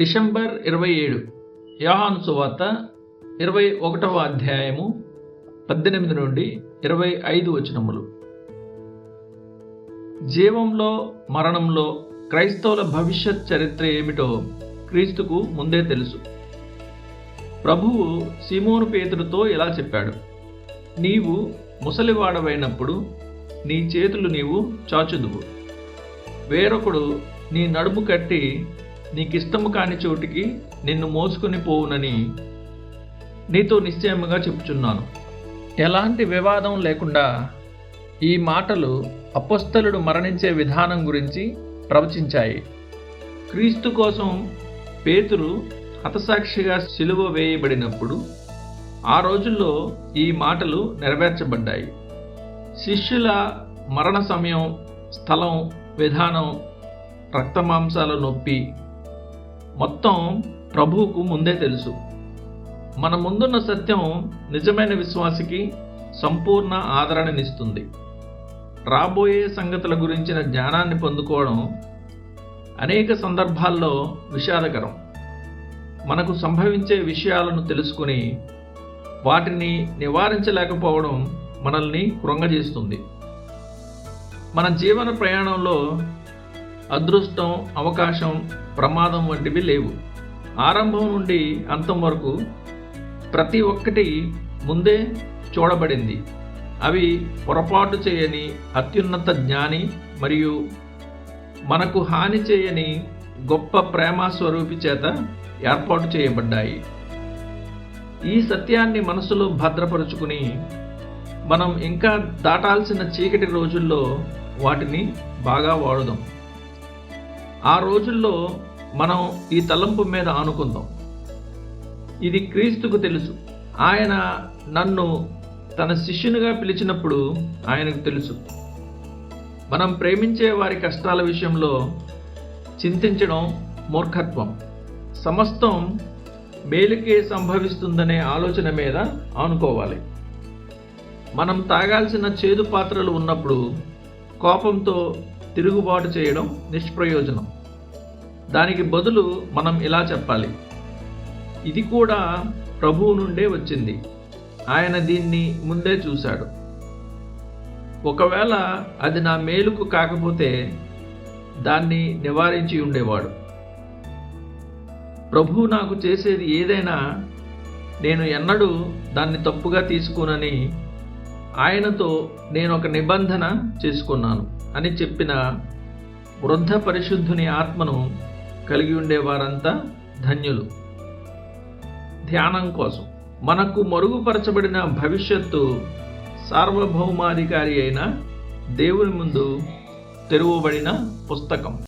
December ఇరవై ఏడు యోహాను సువార్త ఇరవై ఒకటవ అధ్యాయము పద్దెనిమిది నుండి ఇరవై ఐదు వచనములు. జీవంలో మరణంలో క్రైస్తవుల భవిష్యత్ చరిత్ర ఏమిటో క్రీస్తుకు ముందే తెలుసు. ప్రభువు సిమోను పేతుడితో ఇలా చెప్పాడు నీవు ముసలివాడవైనప్పుడు నీ చేతులు నీవు చాచుదువు. వేరొకడు నీ నడుము కట్టి నీకిష్టము కాని చోటికి నిన్ను మోసుకుని పోవునని నీతో నిశ్చయముగా చెప్పుచున్నాను. ఎలాంటి వివాదం లేకుండా ఈ మాటలు అపస్థలుడు మరణించే విధానం గురించి ప్రవచించాయి. క్రీస్తు కోసం పేతురు హతసాక్షిగా సిలువ వేయబడినప్పుడు ఆ రోజుల్లో ఈ మాటలు నెరవేర్చబడ్డాయి. శిష్యుల మరణ సమయం స్థలం విధానం రక్తమాంసాల నొప్పి మొత్తం ప్రభువుకు ముందే తెలుసు. మన ముందున్న సత్యం నిజమైన విశ్వాసికి సంపూర్ణ ఆదరణనిస్తుంది. రాబోయే సంగతుల గురించిన జ్ఞానాన్ని పొందుకోవడం అనేక సందర్భాల్లో విషాదకరం. మనకు సంభవించే విషయాలను తెలుసుకుని వాటిని నివారించలేకపోవడం మనల్ని కృంగజేస్తుంది. మన జీవన ప్రయాణంలో అదృష్టం అవకాశం ప్రమాదం వంటివి లేవు. ఆరంభం నుండి అంతం వరకు ప్రతి ఒక్కటి ముందే చూడబడింది. అవి పొరపాటు చేయని అత్యున్నత జ్ఞాని మరియు మనకు హాని చేయని గొప్ప ప్రేమ స్వరూపి చేత ఏర్పాటు చేయబడ్డాయి. ఈ సత్యాన్ని మనసులో భద్రపరుచుకుని మనం ఇంకా దాటాల్సిన చీకటి రోజుల్లో వాటిని బాగా వాడుదాం. ఆ రోజుల్లో మనం ఈ తలంపు మీద ఆనుకుందాం. ఇది క్రీస్తుకు తెలుసు. ఆయన నన్ను తన శిష్యునిగా పిలిచినప్పుడు ఆయనకు తెలుసు. మనం ప్రేమించే వారి కష్టాల విషయంలో చింతించడం మూర్ఖత్వం. సమస్తం మేలుకే సంభవిస్తుందనే ఆలోచన మీద ఆనుకోవాలి. మనం తాగాల్సిన చేదు పాత్రలు ఉన్నప్పుడు కోపంతో తిరుగుబాటు చేయడం నిష్ప్రయోజనం. దానికి బదులు మనం ఇలా చెప్పాలి. ఇది కూడా ప్రభువు నుండే వచ్చింది. ఆయన దీన్ని ముందే చూశాడు. ఒకవేళ అది నా మేలుకు కాకపోతే దాన్ని నివారించి ఉండేవాడు. ప్రభువు నాకు చేసేది ఏదైనా నేను ఎన్నడూ దాన్ని తప్పుగా తీసుకోనని ఆయనతో నేను ఒక నిబంధన చేసుకున్నాను. అని చెప్పిన వృద్ధ పరిశుద్ధుని ఆత్మను కలిగి ఉండేవారంతా ధన్యులు. ధ్యానం కోసం. మనకు మరుగుపరచబడిన భవిష్యత్తు సార్వభౌమాధికారి అయిన దేవుని ముందు తెరువబడిన పుస్తకం.